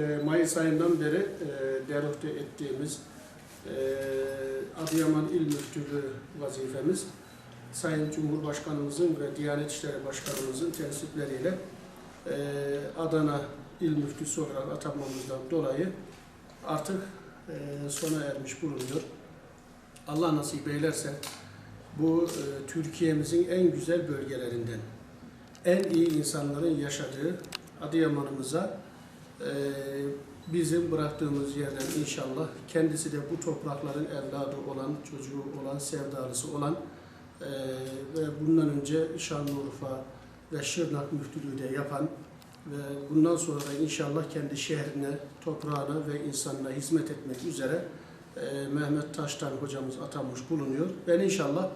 e, Mayıs ayından beri e, ettiğimiz e, Adıyaman İl Müftülüğü vazifemiz Sayın Cumhurbaşkanımızın ve Diyanet İşleri Başkanımızın tensipleriyle e, Adana İl Müftüsü olarak atanmamızdan dolayı artık sona ermiş bulunuyor. Allah nasip eylerse bu Türkiye'mizin en güzel bölgelerinden, en iyi insanların yaşadığı Adıyaman'ımıza bizim bıraktığımız yerden inşallah kendisi de bu toprakların evladı olan, çocuğu olan, sevdalısı olan e, ve bundan önce Şanlıurfa ve Şırnak müftülüğü de yapan ve bundan sonra da inşallah kendi şehrine, toprağına ve insanına hizmet etmek üzere e, Mehmet Taştan hocamız atanmış bulunuyor. Ben inşallah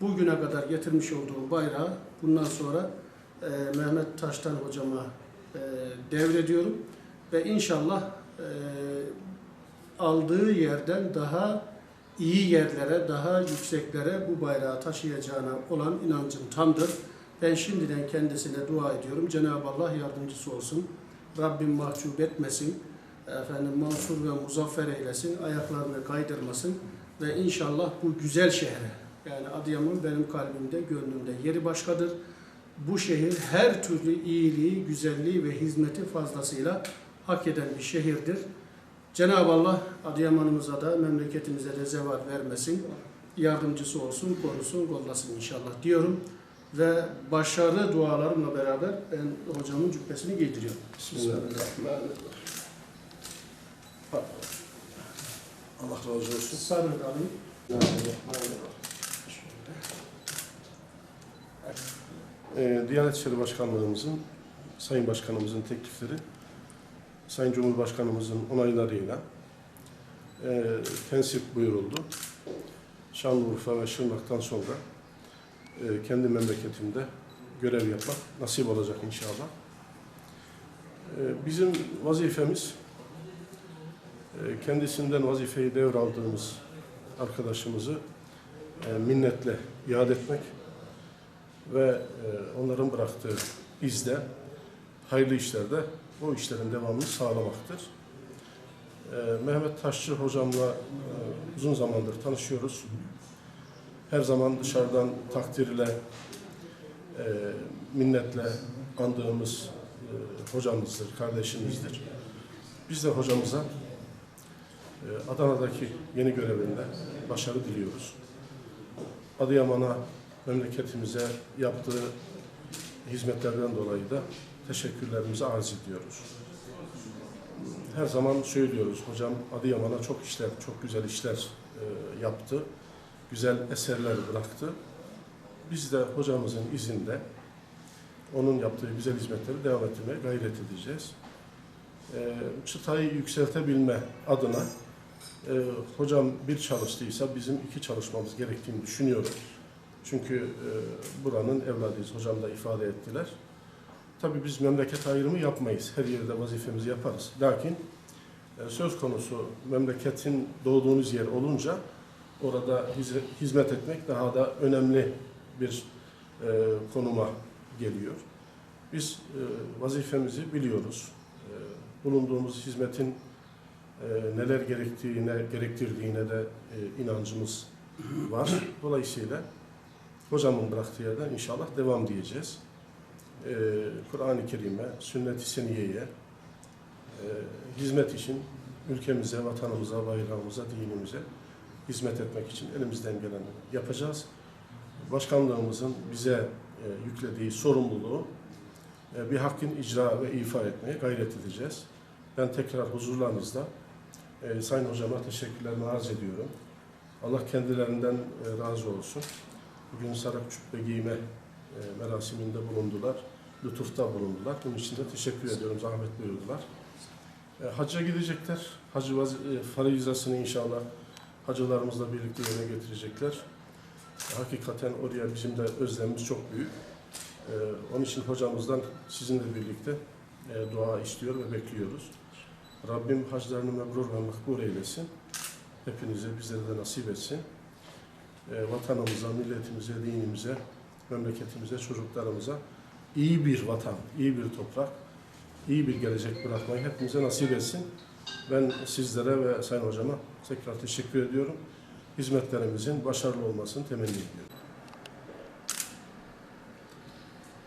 bugüne kadar getirmiş olduğum bayrağı bundan sonra Mehmet Taştan hocama e, devrediyorum ve inşallah e, aldığı yerden daha iyi yerlere, daha yükseklere bu bayrağı taşıyacağına olan inancım tamdır. Ben şimdiden kendisine dua ediyorum. Cenab-ı Allah yardımcısı olsun. Rabbim mahcup etmesin. Efendim mansur ve muzaffer eylesin. Ayaklarını kaydırmasın. Ve inşallah bu güzel şehre, yani Adıyaman benim kalbimde, gönlümde yeri başkadır. Bu şehir her türlü iyiliği, güzelliği ve hizmeti fazlasıyla hak eden bir şehirdir. Cenab-ı Allah Adıyaman'ımıza da memleketimize de zeval vermesin. Yardımcısı olsun, korusun, kollasın inşallah diyorum. Ve başarılı dualarımla beraber ben hocamın cübbesini giydiriyorum. Bismillahirrahmanirrahim. Allah razı olsun. Sarın alayım. Ee, Diyanet İşleri Başkanlığımızın, Sayın Başkanımızın teklifleri, Sayın Cumhurbaşkanımızın onaylarıyla e, tensip buyuruldu. Şanlıurfa ve Şırnak'tan sonra e, kendi memleketimde görev yapmak nasip olacak inşallah. E, bizim vazifemiz e, kendisinden vazifeyi devraldığımız arkadaşımızı e, minnetle iade etmek ve e, onların bıraktığı izde hayırlı işlerde o işlerin devamını sağlamaktır. E, Mehmet Taşçı hocamla e, uzun zamandır tanışıyoruz. Her zaman dışarıdan takdirle, e, minnetle andığımız hocamızdır, kardeşimizdir. Biz de hocamıza Adana'daki yeni görevinde başarı diliyoruz. Adıyaman'a, memleketimize yaptığı hizmetlerden dolayı da teşekkürlerimizi arz ediyoruz. Her zaman söylüyoruz, hocam Adıyaman'a çok işler, çok güzel işler e, yaptı, güzel eserler bıraktı. Biz de hocamızın izinde onun yaptığı güzel hizmetleri devam ettirmeye gayret edeceğiz. E, çıtayı yükseltebilme adına e, hocam bir çalıştıysa bizim iki çalışmamız gerektiğini düşünüyorum. Çünkü e, buranın evladıyız, hocam da ifade ettiler. Tabii biz memleket ayrımı yapmayız. Her yerde vazifemizi yaparız. Lakin e, söz konusu memleketin doğduğunuz yer olunca orada hiz- hizmet etmek daha da önemli bir e, konuma geliyor. Biz e, vazifemizi biliyoruz. E, bulunduğumuz hizmetin e, neler gerektiğine, gerektirdiğine de e, inancımız var. Dolayısıyla hocamın bıraktığı yerden inşallah devam diyeceğiz. E, Kur'an-ı Kerim'e, sünnet-i seniyeye, e, hizmet için ülkemize, vatanımıza, bayrağımıza, dinimize hizmet etmek için elimizden geleni yapacağız. Başkanlığımızın bize e, yüklediği sorumluluğu e, bir hakkın icra ve ifa etmeye gayret edeceğiz. Ben tekrar huzurlarınızda e, Sayın Hocama teşekkürlerimi arz ediyorum. Allah kendilerinden e, razı olsun. Bugün sarak cübbe giyme e, merasiminde bulundular. Lütufta bulundular. Bunun için de teşekkür ediyorum. Zahmet buyurdular. E, hacca gidecekler. Hacı e, farizasını inşallah hacılarımızla birlikte yerine getirecekler. Hakikaten oraya bizim de özlemimiz çok büyük. E, onun için hocamızdan sizinle birlikte e, dua istiyor ve bekliyoruz. Rabbim haclarını mebrur ve makbul eylesin. Hepinize, bizlere de nasip etsin. E, vatanımıza, milletimize, dinimize, memleketimize, çocuklarımıza iyi bir vatan, iyi bir toprak, iyi bir gelecek bırakmayı hepimize nasip etsin. Ben sizlere ve Sayın Hocama tekrar teşekkür ediyorum. Hizmetlerimizin başarılı olmasını temenni ediyorum.